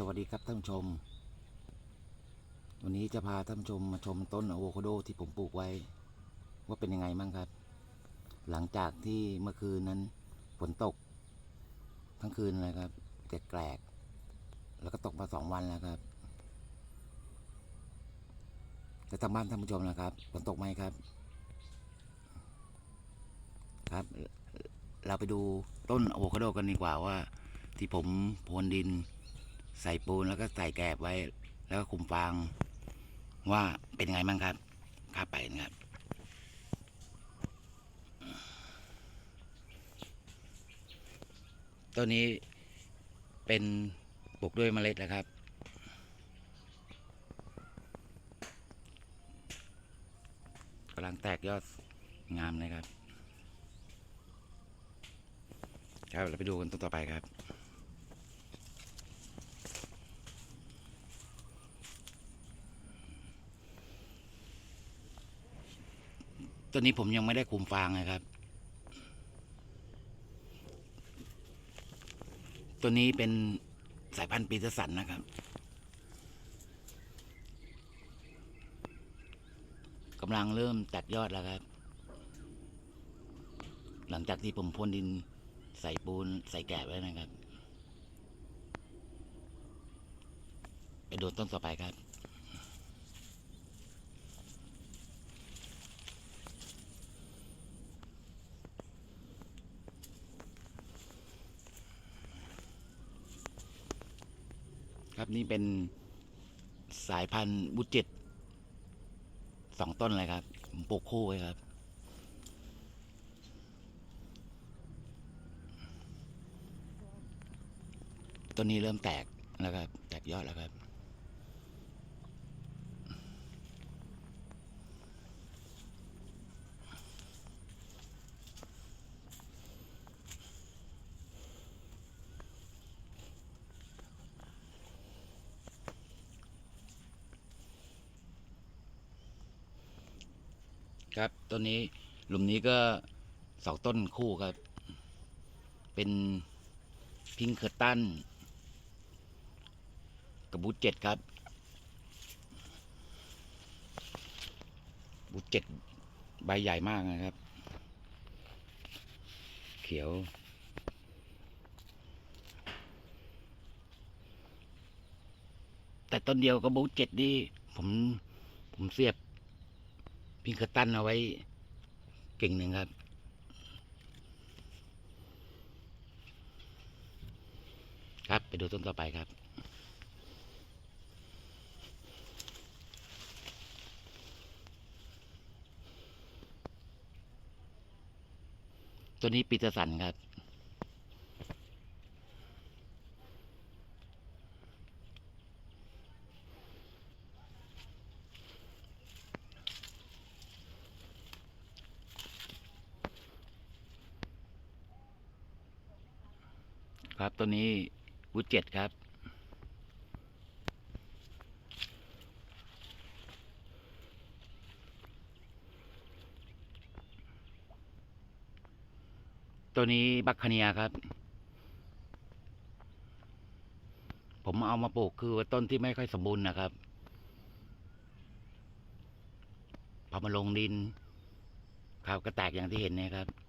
สวัสดีครับท่านผู้ชม วันนี้จะพาท่านผู้ชมมาชมต้นอะโวคาโดที่ผมปลูกไว้ ว่าเป็นยังไงบ้างครับ หลังจากที่เมื่อคืนนั้นฝนตก ทั้งคืนเลยครับแกลกๆแล้วก็ตกมาสองวันแล้วครับแล้วทางบ้านท่านผู้ชมนะครับฝนตกไหมครับ ครับ เราไปดูต้นอะโวคาโดกันดีกว่าว่า ที่ผมพรวนดิน ใส่ปูนแล้วก็ใส่แกบไว้ แล้วก็คุมฟางว่าเป็นไงบ้างครับข้าไปนะครับต้นนี้เป็นปลูกด้วยเมล็ดนะครับ กำลังแตกยอดงามเลยครับ ครับ เราไปดูกันต้นต่อไปครับ ตัวนี้ผมยังไม่ได้คุมฟางนะครับ ตัวนี้เป็นสายพันธุ์ปีเตอร์สันนะครับ กำลังเริ่มแตกยอดแล้วครับ หลังจากที่ผมพ่นดินใส่ปูนใส่แกะไว้นะครับ ไปดูต้นต่อไปครับ ครับนี่เป็นสายพันธุ์บุจิตสองต้นเลยครับผมปลูกคู่ไว้ครับ ต้นนี้เริ่มแตกแล้วครับ แตกยอดแล้วครับ ครับต้นนี้หลุมนี้ก็สองต้นคู่ครับ เป็นพิงเคอร์ตันกับบูทเจ็ดครับ บูทเจ็ดใบใหญ่มากนะครับ เขียว แต่ต้นเดียวกับบูทเจ็ดนี่ผมผมเสียบ พิงเคอร์ตันเอาไว้เก่งหนึ่งครับ ครับไปดูต้นต่อไปครับตัวนี้ปีเตอร์สันครับ ครับตัวนี้วูดเจ็ดครับ ตัวนี้บัคคเนียครับ ผมเอามาปลูกคือว่าต้นที่ไม่ค่อยสมบูรณ์นะครับ พอมาลงดินครับก็แตกอย่างที่เห็นเนะครับ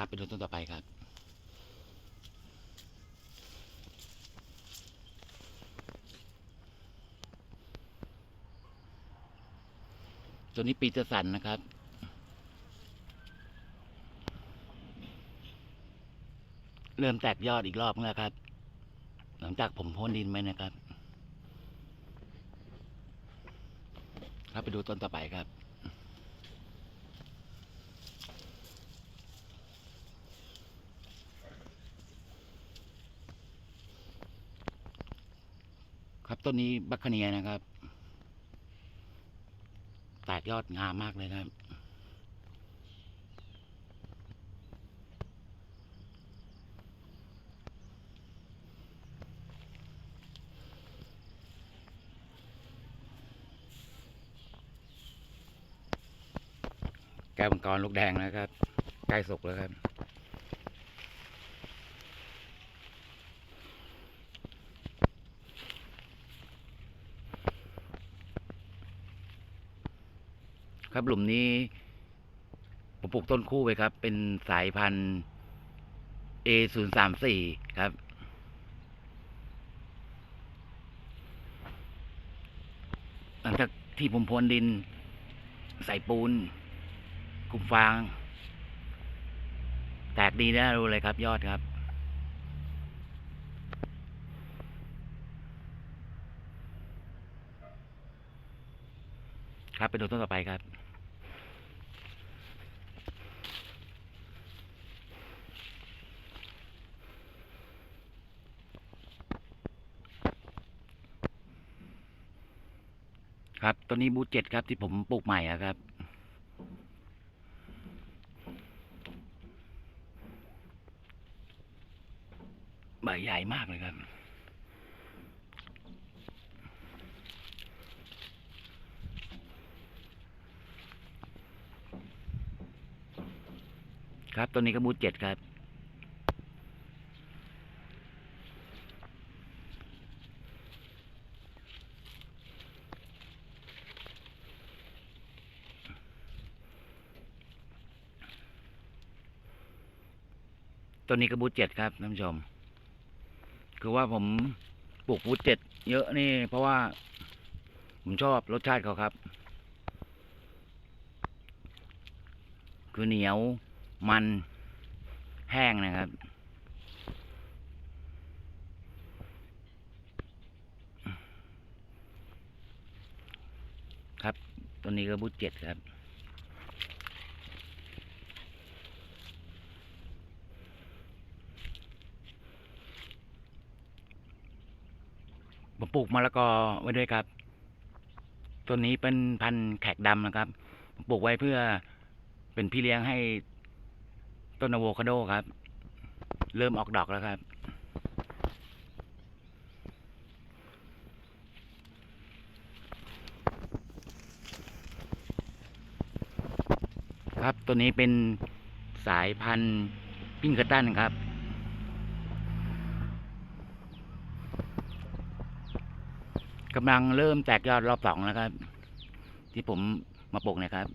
ครับไปดูต้นต่อไปครับ ตัวนี้ปีเตอร์สันนะครับเริ่มแตกยอดอีกรอบแล้วครับ หลังจากผมพ่นดินไปนะครับ ครับไปดูต้นต่อไปครับ ต้นนี้บัคเนียนะครับแตกยอดงามมากเลยนะครับ แก้วมังกรลูกแดงแล้วครับ ใกล้สุกแล้วครับ ครับหลุมนี้ผมปลูกต้นคู่ไปครับ เป็นสายพันธุ์ A ศูนย์สามสี่ครับ หลังจากที่ผมพรวนดิน ใส่ปูนกลุ่มฟาง แตกดีนะรู้เลยครับ ยอดครับครับไปดูต้นต่อไปครับ ครับต้นนี้บูธเจ็ดครับที่ผมปลูกใหม่อะครับ ใบใหญ่มากเลยครับครับต้นนี้ก็บูธเจ็ดครับ ต้นนี้ก็บูเจ็ดครับท่านผู้ชม คือว่าผมปลูกบูเจ็ดเยอะนี่ เพราะว่า ผมชอบรสชาติเขาครับ คือเหนียวมันแห้งนะครับครับ ตัวนี้ก็บูเจ็ดครับ ปลูกมะละกอไว้ด้วยครับ ต้นนี้เป็นพันธุ์แขกดำนะครับ ปลูกไว้เพื่อเป็นพี่เลี้ยงให้ต้นอะโวคาโดครับ เริ่มออกดอกแล้วครับ ครับตัวนี้เป็นสายพันธุ์ปิ้งกระตันครับ กำลังเริ่มแตกยอดรอบสองแล้วครับ ที่ผมมาปลูกเนะครับ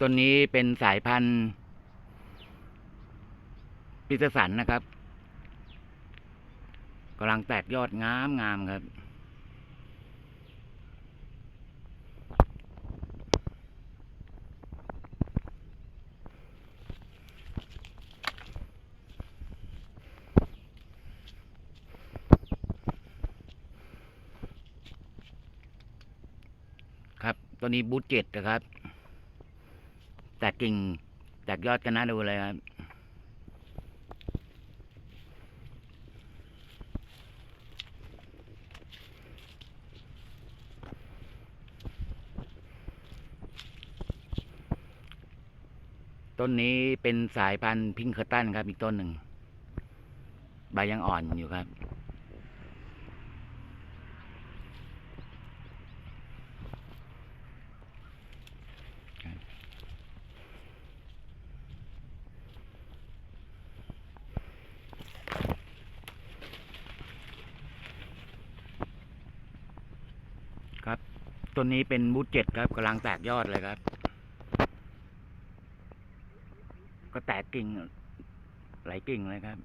ต้นนี้เป็นสายพันธุ์ปิตสันนะครับกำลังแตกยอดงามงามครับ ครับตัวนี้บูทเจ็ดนะครับ กกิ่งแตกยอดกันนะดูเลยครับต้นนี้เป็นสายพันธุ์พิงค์เคอร์ตันครับ อีกต้นหนึ่ง ใบยังอ่อนอยู่ครับครับ ต้นนี้เป็นบูทเจ็ดครับกำลังแตกยอดเลยครับ ก็แตกกิ่งหลายกิ่งเลยครับ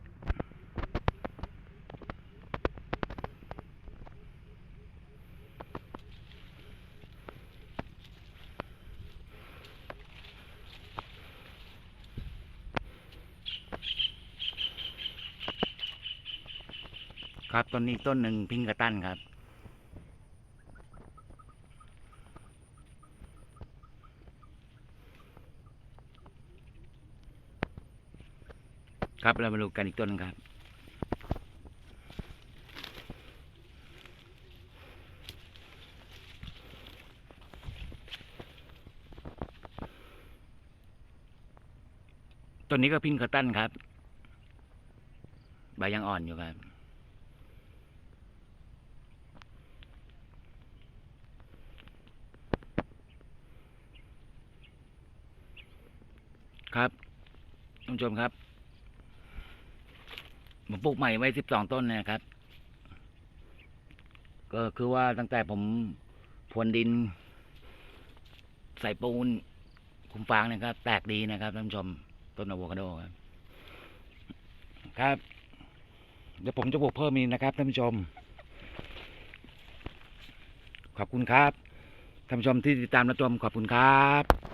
ครับต้นนี้ต้นหนึ่งพิงกระตั้นครับ ครับเรามาดูกันอีกต้นนึงครับ ต้นนี้ก็พินคอตตันครับ ใบยังอ่อนอยู่ครับ ครับท่านผู้ชมครับ ผมปลูกใหม่ไว้สิบสองต้นนะครับ ก็คือว่าตั้งแต่ผมพรวนดิน ใส่ปูน คุมฟางนะครับ แตกดีนะครับท่านผู้ชม ต้นอะโวคาโดครับ ครับ เดี๋ยวผมจะปลูกเพิ่มอีกนะครับท่านผู้ชม ขอบคุณครับท่านผู้ชมที่ติดตามรับชมขอบคุณครับ